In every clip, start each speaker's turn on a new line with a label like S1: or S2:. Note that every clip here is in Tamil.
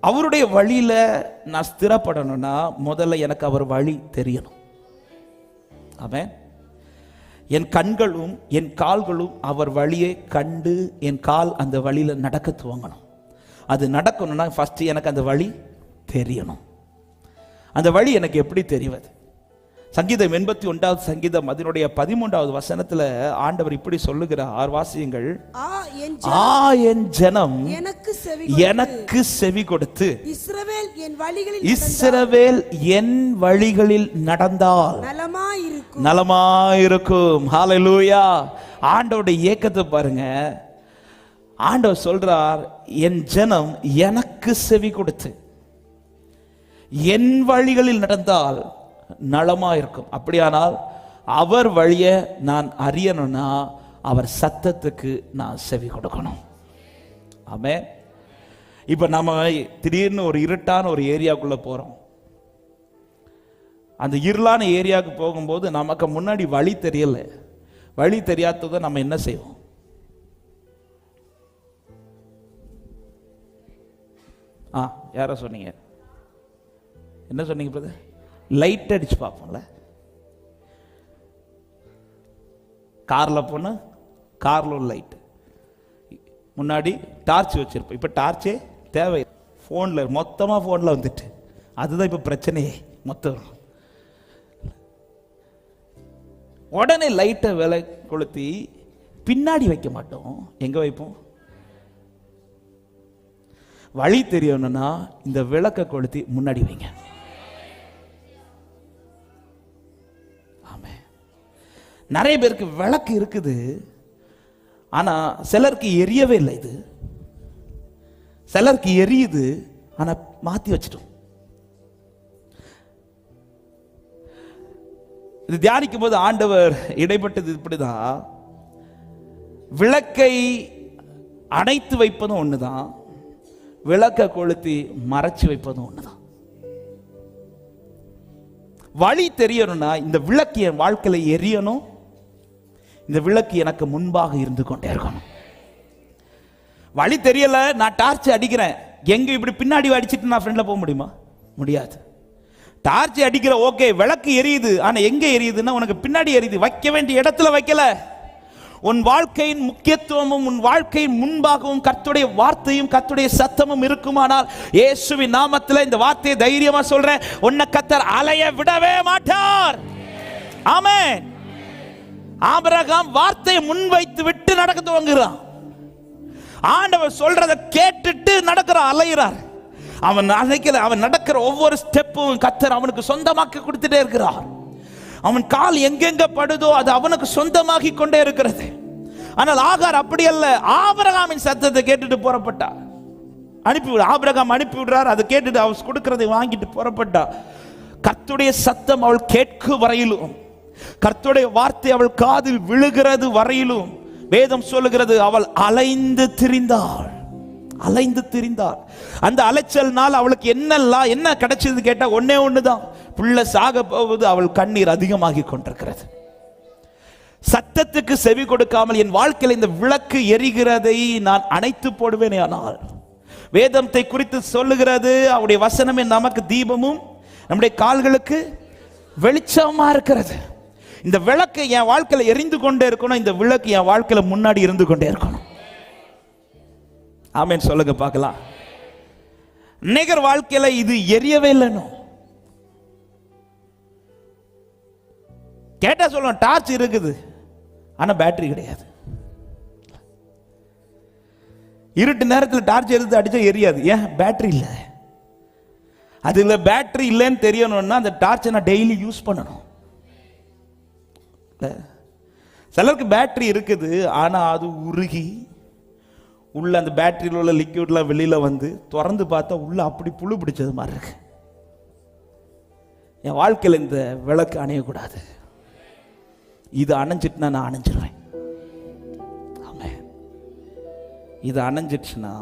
S1: அவருடைய வழியில நான் ஸ்திரப்படணும்னா முதல்ல எனக்கு அவர் வழி தெரியணும். ஆமென். என் கண்களும் என் கால்களும் அவர் வழியை கண்டு என் கால் அந்த வழியில நடக்க துவங்கணும். அது நடக்கணும்னா ஃபர்ஸ்ட் எனக்கு அந்த வழி தெரியணும். அந்த வழி எனக்கு எப்படி தெரிவது? சங்கீதம் எண்பத்தி ஒன்றாவது சங்கீதம் அதனுடைய பதிமூன்றாவது வசனத்துல ஆண்டவர் இப்படி சொல்லுகிறார் வாசியங்கள்.
S2: ஆ என்
S1: ஜனம்
S2: எனக்கு
S1: எனக்கு செவி கொடுத்து
S2: இஸ்ரவேல் என் வழிகளில்
S1: இஸ்ரவேல் என் வழிகளில் நடந்தால்
S2: நலமாயிருக்கும்.
S1: நலமாயிருக்கும். ஹalleluya ஆண்டவருடைய ஏக்கத்தை பாருங்க. ஆண்டவர் சொல்றார் என் ஜனம் எனக்கு செவி கொடுத்து என் வழிகளில் நடந்தால் நலமா இருக்கும் அப்படியானால் அவர் வழியை நான் அறியணும்னா அவர் சத்தத்துக்கு நான் செவி கொடுக்கணும். ஆமே இப்போ நம்ம திடீர்னு ஒரு இருட்டான ஒரு ஏரியாவுக்குள்ளே போகிறோம் அந்த இருளான ஏரியாவுக்கு போகும்போது நமக்கு முன்னாடி வழி தெரியல. வழி தெரியாததை நம்ம என்ன செய்வோம்? ஆ யாரோ சொன்னீங்க? என்ன சொன்னீங்க பிரதர் லைட் அடிச்சு பார்ப்போம்ல. காரில் போன காரில் லைட் முன்னாடி டார்ச் வச்சுருப்போம். இப்போ டார்ச்சே தேவை. ஃபோனில் மொத்தமாக ஃபோனில் வந்துட்டு. அதுதான் இப்போ பிரச்சனையே மொத்தம். உடனே லைட்டை விலை கொளுத்தி பின்னாடி வைக்க மாட்டோம். எங்கே வைப்போம்? வழி தெரியணும்னா இந்த விளக்கை கொளுத்தி முன்னாடி வைங்க. ஆமே நிறைய பேருக்கு விளக்கு இருக்குது. ஆனால் சிலருக்கு எரியவே இல்லை இது. சிலருக்கு எரியுது ஆனால் மாற்றி வச்சிட்டோம். இது தியானிக்கும் போது ஆண்டவர் இடைப்பட்டது இப்படிதான். விளக்கை அணைத்து வைப்பதும் ஒன்று தான் விளக்கை கொளுத்தி மறைச்சு வைப்பதும் ஒன்று தான் வழி தெரியணும்னா இந்த விளக்கு என் வாழ்க்கையில் எரியணும். இந்த விளக்கு எனக்கு முன்பாக இருந்து கொண்டே இருக்கணும். வழி தெரியல நான் டார்ச் அடிக்கிறேன். எங்க இப்படி பின்னாடி அடிச்சுட்டு நான் ஃப்ரெண்ட்ல போக முடியுமா? முடியாது. டார்ச் அடிக்கிற ஓகே விளக்கு எரியுது. ஆனா எங்க எரியுதுன்னா உனக்கு பின்னாடி எரியுது. வைக்க வேண்டிய இடத்துல வைக்கல. உன் வாழ்க்கையின் முக்கியத்துவமும் உன் வாழ்க்கையின் முன்பாகவும் கத்துடைய வார்த்தையும் கத்துடைய சத்தமும் இருக்குமானால் இயேசுவின் நாமத்தில் இந்த வார்த்தையை தைரியமா சொல்றேன். உன்னை கத்தர் அலைய விடவே மாட்டார். ஆமே ஆபரகாம் வார்த்தையை முன்வைத்து விட்டு நடக்க துவங்குறான் ஆண்டவர் சொல்றத கேட்டுட்டு நடக்கிற அலையிறார். அவன் அழைக்கல அவன் நடக்கிற ஒவ்வொரு ஸ்டெப்பும் கத்தர் அவனுக்கு சொந்தமாக்கி கொடுத்துட்டே இருக்கிறார். அவன் கால் எங்கெங்க படுதோ அது அவனுக்கு சொந்தமாகி கொண்டே இருக்கிறது. ஆனால் ஆகார் அப்படி அல்ல. ஆபிரகாமின் சத்தத்தை கேட்டுட்டு புறப்பட்டா அனுப்பி ஆபரகாம் ஆபிரகாம் அனுப்பி விடுறார். அதை கேட்டுட்டு அவள் கொடுக்கறதை வாங்கிட்டு புறப்பட்டா கத்துடைய சத்தம் அவள் கேட்கும் வரையிலும் கர்த்துடைய வார்த்தை அவள் காதில் விழுகிறது வரையிலும் வேதம் சொல்லுகிறது அவள் அலைந்து திரிந்தாள். அலைந்து திரிந்தாள். அந்த அலைச்சல்னால் அவளுக்கு என்னெல்லாம் என்ன கிடைச்சது ஒன்னே ஒன்று ஒண்ணுதான். புள்ள சாக போவது அவள் கண்ணீர் அதிகமாகி கொண்டிருக்கிறது. சத்தத்துக்கு செவி கொடுக்காமல் என் வாழ்க்கையில் இந்த விளக்கு எரிகிறதை நான் அணைத்து போடுவேனே ஆனால் வேதத்தை குறித்து சொல்லுகிறது அவருடைய வசனமே நமக்கு தீபமும் நம்முடைய கால்களுக்கு வெளிச்சமா இருக்கிறது. இந்த விளக்கு என் வாழ்க்கையில் எரிந்து கொண்டே இருக்கணும் இந்த விளக்கு என் வாழ்க்கையில் முன்னாடி இருந்து கொண்டே இருக்கணும். ஆமேன்னு சொல்லுங்க பார்க்கலாம். நிகர் வாழ்க்கையில் இது எரியவே இல்லைன்னு. கேட்டா சொல்லுவோம் டார்ச் இருக்குது. ஆனா பேட்டரி கிடையாது. இருட்டு நேரத்தில் டார்ச் எடுத்து அடிச்சா எரியாது. ஏன்? பேட்டரி இல்லை. அதுல பேட்டரி இல்லைன்னு தெரியணும்னா அந்த டார்ச்சை நான் டெய்லி யூஸ் பண்ணணும். சிலருக்கு பேட்ரி இருக்குது ஆனால் அது உருகி உள்ள அந்த பேட்டரியில் உள்ள லிக்யூட்லாம் வெளியில் வந்து திறந்து பார்த்தா உள்ள அப்படி புழு பிடிச்சது மாதிரி இருக்கு. என் வாழ்க்கையில் இந்த விளக்கு அணையக்கூடாது. இது அணைஞ்சிட்டுனா நான் அணைஞ்சிருவேன். ஆமாம் இது அணைஞ்சிடுச்சுன்னா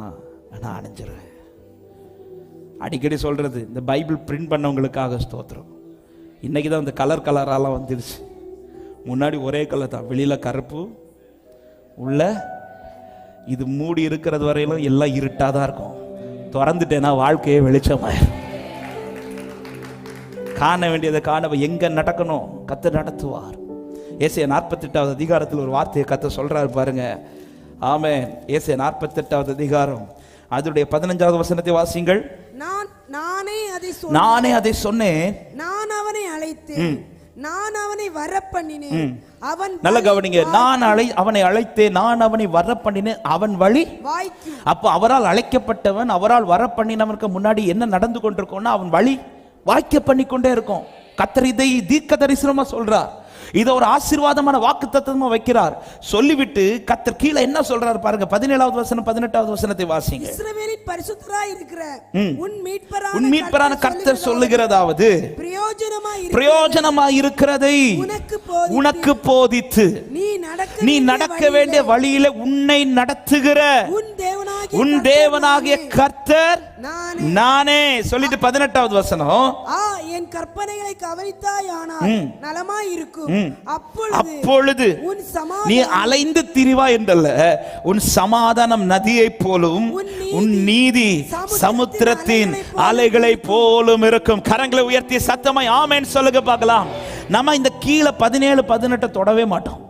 S1: நான் அணைஞ்சிருவேன். அடிக்கடி சொல்கிறது இந்த பைபிள் பிரிண்ட் பண்ணவங்களுக்காக ஸ்தோத்திரம். இன்றைக்கி தான் இந்த கலர் கலராலாம் வந்துடுச்சு முன்னாடி ஒரே கலர் தான். வெளியில கருப்பு உள்ள இது மூடி இருக்கிறது வரையிலும் எல்லாம் இருட்டாக தான் இருக்கும். திறந்துட்டேன்னா வாழ்க்கையே வெளிச்சமாயிரும். காண வேண்டியதை காண எங்க நடக்கணும்? கத்து நடத்துவார். ஏசிய நாற்பத்தெட்டாவது அதிகாரத்தில் ஒரு வார்த்தையை கத்த சொல்றாரு பாருங்க. ஆமே ஏசிய நாற்பத்தெட்டாவது அதிகாரம். அதனுடைய பதினஞ்சாவது வசனத்தை வாசிங்கள்
S2: நான் நானே அதை
S1: நானே அதை சொன்னேன்.
S2: நான் அவனை அழைத்தேன். நான் அவனை வர பண்ணினேன் அவன்
S1: நல்ல கவனிங்க நான் அழை அவனை அழைத்தேன் நான் அவனை வர பண்ணினேன் அவன் வழி. அப்போ அவரால் அழைக்கப்பட்டவன் அவரால் வர பண்ணினவனுக்கு முன்னாடி என்ன நடந்து கொண்டிருக்கோம்னா அவன் வழி வாய்க்க பண்ணி கொண்டே இருக்கும். கத்தர் இதை தீர்க்க தரிசனமா சொல்றார். இதை ஒரு ஆசீர்வாதமான வாக்கு தத்துவமா வைக்கிறார். சொல்லிவிட்டு கத்தர் கீழே என்ன சொல்றாரு பாருங்க பதினேழாவது வசனம் பதினெட்டாவது வசனத்தை வாசிங்க.
S2: இஸ்ரவேலின் பரிசுத்தராய் இருக்கிற. உன் மீட்பரான
S1: உன் மீட்பரான கர்த்தர் சொல்லுகிறதாவது
S2: பிரயோஜனமாய் இரு-
S1: பிரயோஜனமாய் இருக்கிறதை
S2: உனக்கு போதி
S1: உனக்கு போதித்து
S2: நீ
S1: நீ நடக்க வேண்டிய வழியில உன்னை நடத்துகிற
S2: உன் தேவனாகிய கர்த்தர் நானே.
S1: சொல்லிட்டு பதினெட்டாவது வசனம்.
S2: என் கற்பனைகளை கவனித்தாயானால்
S1: ம்.
S2: நலமாய் இருக்கும். அப்பொழுது
S1: நீ அலைந்து திரிவா என்றல்ல. உன் சமாதானம் நதியைப் போலும்
S2: உன் நீதி சமுத்திரத்தின் அலைகளைப்
S1: போலும் இருக்கும். கரங்களை உயர்த்தி சத்தமாய் ஆமென் சொல்லுங்க பார்க்கலாம். நம்ம இந்த கீழே பதினேழு பதினெட்டை தொடவே மாட்டோம்.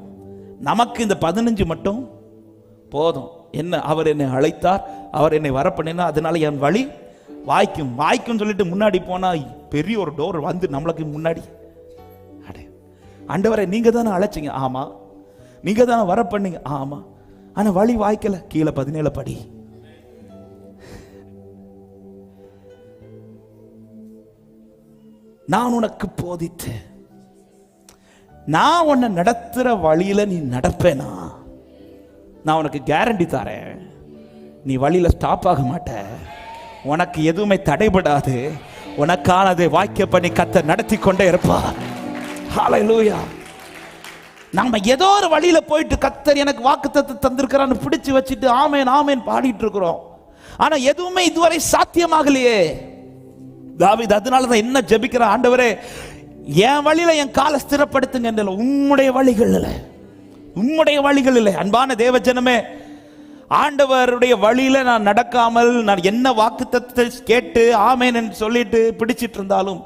S1: நமக்கு இந்த பதினஞ்சு மட்டும் போதும். என்ன அவர் என்னை அழைத்தார் அவர் என்னை வர அதனால என் வழி வாய்க்கும். வாய்க்கும் சொல்லிட்டு முன்னாடி போனால் பெரிய ஒரு டோர் வந்து நம்மளுக்கு முன்னாடி. அடே ஆண்டவரை நீங்கள் தானே அழைச்சிங்க? ஆமாம் நீங்கள் தானே வர பண்ணீங்க ஆமாம் ஆனால் வழி வாய்க்கலை. கீழே பதினேழு படி. நான் உனக்கு போதித்தேன். நான் உன்னை நடத்துகிற வழியில் நீ நடப்பேனா? நான் உனக்கு கேரண்டி தரேன். நீ வழியில் ஸ்டாப் ஆக மாட்ட. உனக்கு எதுவுமே தடைபடாது. உனக்கானதை வாக்கிய பண்ணி கத்த நடத்தி கொண்டே இருப்பார். லூயா நம்ம ஏதோ ஒரு வழியில் போயிட்டு கத்தர் எனக்கு வாக்குத்தத்தை தந்திருக்கிறான்னு பிடிச்சு வச்சுட்டு ஆமேன் ஆமேன் பாடிட்டு இருக்கிறோம். ஆனால் எதுவுமே இதுவரை சாத்தியமாகலையே. தாவித் அதனால தான் என்ன ஜெபிக்கிற ஆண்டவரே என் வழியில என் காலை ஸ்திரப்படுத்துங்க என்றல உம்முடைய வழிகள் இல்லை உம்முடைய வழிகள் இல்லை அன்பான தேவஜனமே ஆண்டவருடைய வழியில நான் நடக்காமல் நான் என்ன வாக்குத்தத்தை கேட்டு ஆமேன் என்று சொல்லிட்டு பிடிச்சிட்டு இருந்தாலும்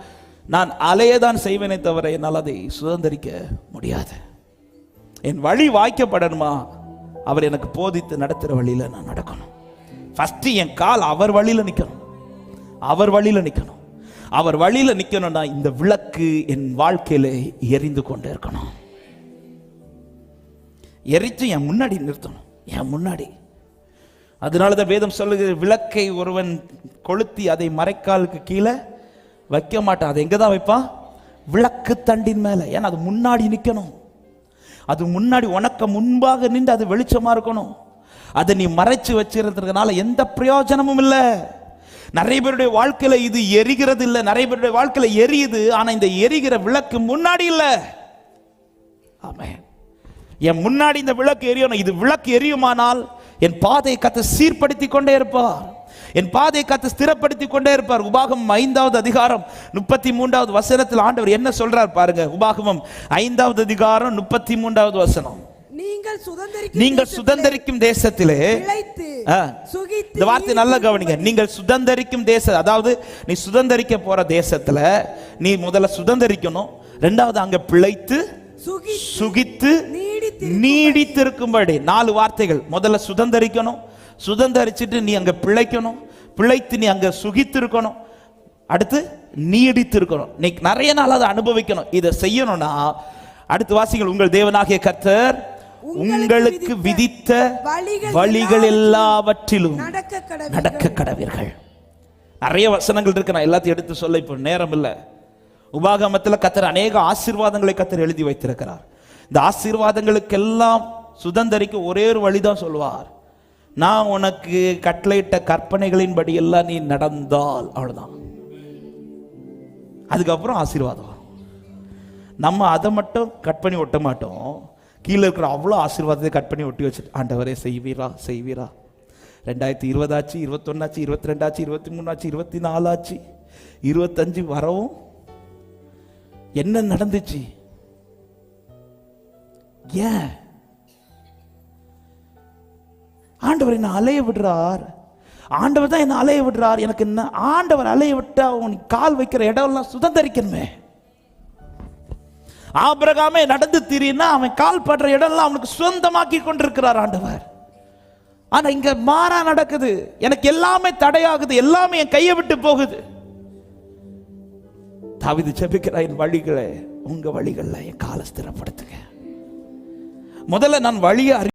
S1: நான் அலையதான் செய்வேனே தவிர என்னால் அதை சுதந்திரிக்க முடியாது. என் வழி வாய்க்கப்படணுமா? அவர் எனக்கு போதித்து நடத்துகிற வழியில் நான் நடக்கணும். ஃபஸ்ட்டு என் கால் அவர் வழியில் நிற்கணும். அவர் வழியில் நிற்கணும். அவர் வழியில் நிற்கணும்னா இந்த விளக்கு என் வாழ்க்கையில எரிந்து கொண்டே இருக்கணும். எரித்து என் முன்னாடி நிறுத்தணும். என் முன்னாடி. அதனால தான் வேதம் சொல்லுகிற விளக்கை ஒருவன் கொளுத்தி அதை மறைக்காலுக்கு கீழே வைக்க மாட்டான். அதை எங்கே தான் வைப்பான் விளக்கு தண்டின் மேலே. ஏன்னா அது முன்னாடி நிற்கணும் அது முன்னாடி உனக்கு முன்பாக நின்று அது வெளிச்சமாக இருக்கணும். அதை நீ மறைச்சு வச்சிருக்கிறதுனால எந்த பிரயோஜனமும் இல்லை. நிறைய பேருடைய வாழ்க்கையில இது எரிகிறது இல்லை. நிறைய பேருடைய வாழ்க்கையில எரியுது. ஆனா இந்த எரிகிற விளக்கு முன்னாடி இல்லை. ஆமே என் முன்னாடி இந்த விளக்கு எரியணும் இது விளக்கு எரியுமானால் என் பாதையை கத்து சீர்படுத்தி கொண்டே இருப்பார். என் பாதையை காத்து ஸ்திரப்படுத்தி கொண்டே இருப்பார். உபாகமம் ஐந்தாவது அதிகாரம் முப்பத்தி மூன்றாவது வசனத்தில் ஆண்டவர் என்ன சொல்றார் பாருங்க. உபாகமம் ஐந்தாவது அதிகாரம் முப்பத்தி மூன்றாவது வசனம்.
S2: நீங்கள் சுதந்திரிக்கும் தேசத்திலே
S1: இந்த வார்த்தை நல்லா கவனிங்க. நீங்கள் சுதந்தரிக்கும் தேச அதாவது நீ சுதந்தரிக்க போற தேசத்துல நீ முதல்ல சுதந்தரிக்கணும் ரெண்டாவது அங்க பிழைத்து
S2: சுகித்து
S1: சுகித்து
S2: நீடித்து
S1: நீடித்திருக்கும்படி. நாலு வார்த்தைகள். முதல்ல சுதந்தரிக்கணும் சுதந்தரிச்சிட்டு நீ அங்க பிழைக்கணும் பிழைத்து நீ அங்க சுகித்து இருக்கணும் அடுத்து நீடித்து இருக்கணும் நீ நிறைய நாள் அதை அனுபவிக்கணும். இதை செய்யணும்னா அடுத்து வாசிகள் உங்கள் தேவனாகிய கர்த்தர் உங்களுக்கு விதித்த
S2: வழிகள்
S1: எல்லாவற்றிலும்
S2: நடக்க
S1: கடவீர்கள் நிறைய வசனங்கள் இருக்கு. நான் எல்லாத்தையும் எடுத்து சொல்ல இப்போ நேரம் இல்லை. உபாகமத்தில் கத்தர் அநேக ஆசீர்வாதங்களை கத்தர் எழுதி வைத்திருக்கிறார். இந்த ஆசீர்வாதங்களுக்கெல்லாம் சுதந்தரிக்க ஒரே ஒரு வழிதான் சொல்வார் நான் உனக்கு கட்டளையிட்ட கற்பனைகளின்படி எல்லாம் நீ நடந்தால் அவ்வளவுதான். அதுக்கப்புறம் ஆசீர்வாதம். நம்ம அதை மட்டும் கட் பண்ணி ஒட்ட மாட்டோம். கீழே இருக்கிற அவ்வளோ ஆசீர்வாதத்தை கட் பண்ணி ஒட்டி வச்சுட்டு ஆண்டவரே செய்வீரா செய்வீரா. ரெண்டாயிரத்தி இருபதாச்சு இருபத்தொன்னாச்சு இருபத்தி ரெண்டாச்சு இருபத்தி மூணாச்சு இருபத்தி நாலாச்சு இருபத்தஞ்சு வரவும் என்ன நடந்துச்சு? ஏன்? ஆண்டவர் என்ன அலைய விடுறார். ஆண்டவர் தான் என்ன அலைய விடுறார். எனக்கு என்ன ஆண்டவர் அலைய விட்டா உன் கால் வைக்கிற இடம்லாம் சுதந்திரிக்கணுமே. ஆபிரகாமே நடந்து திரினா அவன் கால் படுற இடம்லாம் அவனுக்கு சொந்தமாக்கி கொண்டிருக்கிறார் ஆண்டவர். ஆனா இங்க மாறா நடக்குது. எனக்கு எல்லாமே தடையாகுது. எல்லாமே என் கையை விட்டு போகுது. தாவிது செபிக்கிற என் வழிகளை உங்க வழிகளில் என் காலை ஸ்திரப்படுத்துங்க. முதல்ல நான் வழியை அறி